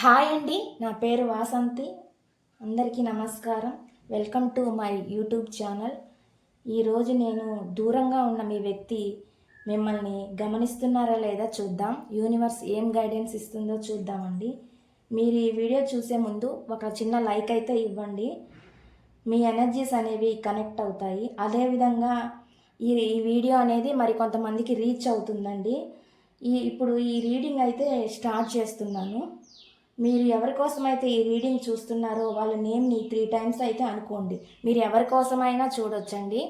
Hi అండి నా పేరు వాసంతి. అందరికీ నమస్కారం. Welcome to my YouTube channel. ఈరోజు నేను దూరంగా ఉన్న మీ వ్యక్తి మిమ్మల్ని గమనిస్తున్నారా లేదా చూద్దాం. యూనివర్స్ ఏం గైడెన్స్ ఇస్తుందో చూద్దామండి. మీరు ఈ వీడియో చూసే ముందు ఒక చిన్న లైక్ అయితే ఇవ్వండి. మీ ఎనర్జీస్ అనేవి కనెక్ట్ అవుతాయి. అదేవిధంగా ఈ ఈ వీడియో అనేది మరి కొంతమందికి రీచ్ అవుతుందండి. ఈ ఇప్పుడు ఈ రీడింగ్ అయితే స్టార్ట్ చేస్తున్నాను. మీరు ఎవరి అయితే ఈ రీడింగ్ చూస్తున్నారో వాళ్ళ నేమ్ని త్రీ టైమ్స్ అయితే అనుకోండి. మీరు ఎవరి కోసమైనా చూడొచ్చండి.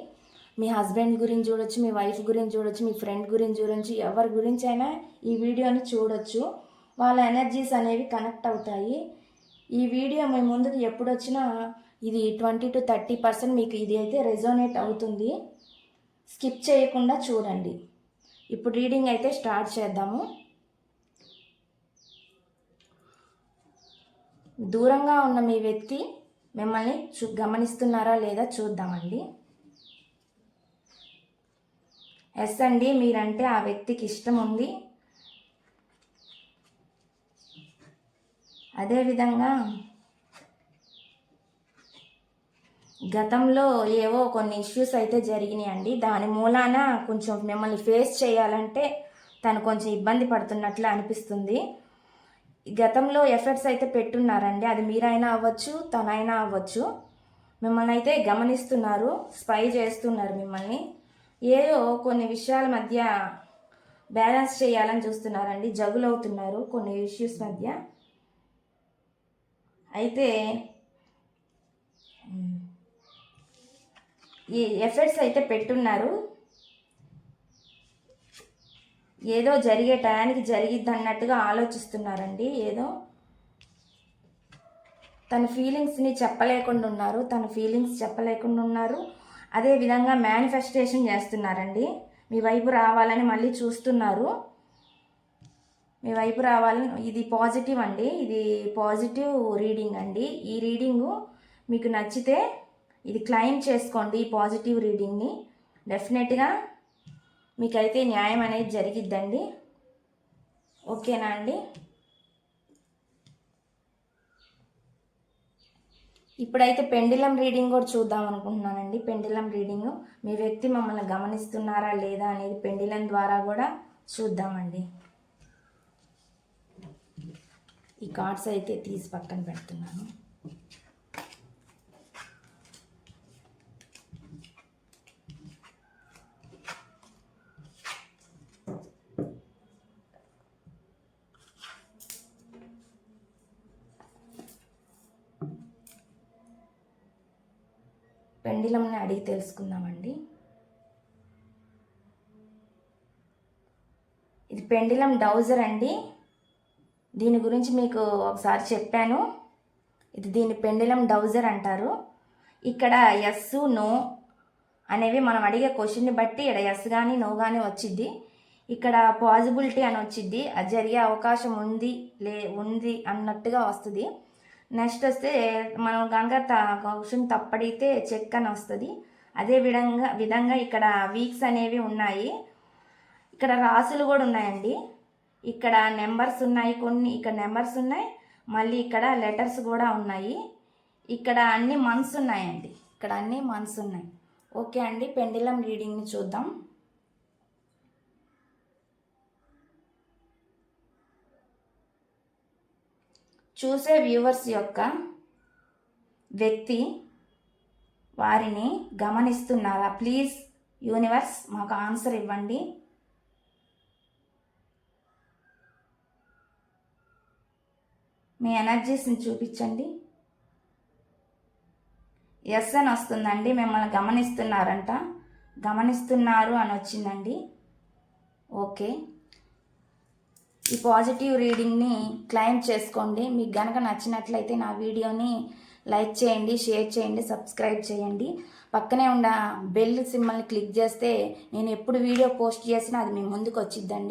మీ హస్బెండ్ గురించి చూడొచ్చు మీ వైఫ్ గురించి చూడొచ్చు మీ ఫ్రెండ్ గురించి చూడొచ్చు ఎవరి గురించి అయినా ఈ వీడియోని చూడొచ్చు. వాళ్ళ ఎనర్జీస్ అనేవి కనెక్ట్ అవుతాయి. ఈ వీడియో మీ ముందుకు ఎప్పుడు వచ్చినా ఇది ట్వంటీ టు థర్టీ పర్సెంట్ మీకు ఇది అయితే రెజోనేట్ అవుతుంది. స్కిప్ చేయకుండా చూడండి. ఇప్పుడు రీడింగ్ అయితే స్టార్ట్ చేద్దాము. దూరంగా ఉన్న మీ వ్యక్తి మిమ్మల్ని చూ గమనిస్తున్నారా లేదా చూద్దామండి. ఎస్ అండి మీరంటే ఆ వ్యక్తికి ఇష్టం ఉంది. అదేవిధంగా గతంలో ఏవో కొన్ని ఇష్యూస్ అయితే జరిగినాయి అండి. దాని మూలాన కొంచెం మిమ్మల్ని ఫేస్ చేయాలంటే తను కొంచెం ఇబ్బంది పడుతున్నట్లు అనిపిస్తుంది. గతంలో ఎఫర్ట్స్ అయితే పెట్టున్నారండి. అది మీరైనా అవ్వచ్చు తనైనా అవ్వచ్చు. మిమ్మల్ని అయితే గమనిస్తున్నారు స్పై చేస్తున్నారు మిమ్మల్ని. ఏదో కొన్ని విషయాల మధ్య బ్యాలెన్స్ చేయాలని చూస్తున్నారండి. జగులవుతున్నారు కొన్ని ఇష్యూస్ మధ్య. అయితే ఈ ఎఫర్ట్స్ అయితే పెట్టున్నారు. ఏదో జరిగే టయానికి జరిగిద్ది అన్నట్టుగా ఆలోచిస్తున్నారండి. ఏదో తన ఫీలింగ్స్ని చెప్పలేకుండా ఉన్నారు తన ఫీలింగ్స్ చెప్పలేకుండా ఉన్నారు అదే విధంగా మేనిఫెస్టేషన్ చేస్తున్నారండి. మీ వైపు రావాలని మళ్ళీ చూస్తున్నారు. మీ వైపు రావాలని ఇది పాజిటివ్ అండి. ఇది పాజిటివ్ రీడింగ్ అండి. ఈ రీడింగు మీకు నచ్చితే ఇది క్లైమ్ చేసుకోండి ఈ పాజిటివ్ రీడింగ్ని. డెఫినెట్గా మీకైతే న్యాయం అనేది జరిగిద్దండి. ఓకేనా అండి? ఇప్పుడైతే పెండిలం రీడింగ్ కూడా చూద్దాం అనుకుంటున్నానండి. Pendulum reading. మీ వ్యక్తి మమ్మల్ని గమనిస్తున్నారా లేదా అనేది పెండిలం ద్వారా కూడా చూద్దామండి. ఈ కార్డ్స్ అయితే తీసి పక్కన పెడుతున్నాను. పెండిలంని అడిగి తెలుసుకుందామండి. ఇది పెండిలం డౌజర్ అండి. దీని గురించి మీకు ఒకసారి చెప్పాను. ఇది దీని పెండిలం డౌజర్ అంటారు. ఇక్కడ ఎస్ నో అనేవి మనం అడిగే క్వశ్చన్ని బట్టి ఇక్కడ ఎస్ కానీ నో కానీ వచ్చింది ఇక్కడ పాజిబిలిటీ అని వచ్చింది అది జరిగే అవకాశం ఉంది లే ఉంది అన్నట్టుగా వస్తుంది. నెక్స్ట్ వస్తే మనం కనుక క్వశ్చన్ తప్పడితే చెక్ అని వస్తుంది. అదే విధంగా విధంగా ఇక్కడ వీక్స్ అనేవి ఉన్నాయి. ఇక్కడ రాసులు కూడా ఉన్నాయండి. ఇక్కడ నెంబర్స్ ఉన్నాయి కొన్ని ఇక్కడ నెంబర్స్ ఉన్నాయి. మళ్ళీ ఇక్కడ లెటర్స్ కూడా ఉన్నాయి. ఇక్కడ అన్ని మంత్స్ ఉన్నాయండి. ఇక్కడ అన్ని మంత్స్ ఉన్నాయి. ఓకే అండి పెండిలం రీడింగ్ని చూద్దాం. చూసే వ్యూవర్స్ యొక్క వ్యక్తి వారిని గమనిస్తున్నారా? ప్లీజ్ యూనివర్స్ మాకు ఆన్సర్ ఇవ్వండి. మీ ఎనర్జీస్ని చూపించండి. ఎస్ అని వస్తుందండి మిమ్మల్ని గమనిస్తున్నారంట. గమనిస్తున్నారు అని వచ్చిందండి. ఓకే. ఈ పాజిటివ్ రీడింగ్ని క్లైమ్ చేసుకోండి. మీకు గనక నచ్చినట్లయితే నా వీడియోని లైక్ చేయండి షేర్ చేయండి సబ్స్క్రైబ్ చేయండి. పక్కనే ఉన్న బెల్ సిమ్మల్ని క్లిక్ చేస్తే నేను ఎప్పుడు వీడియో పోస్ట్ చేసినా అది మీ ముందుకు వచ్చిద్దండి.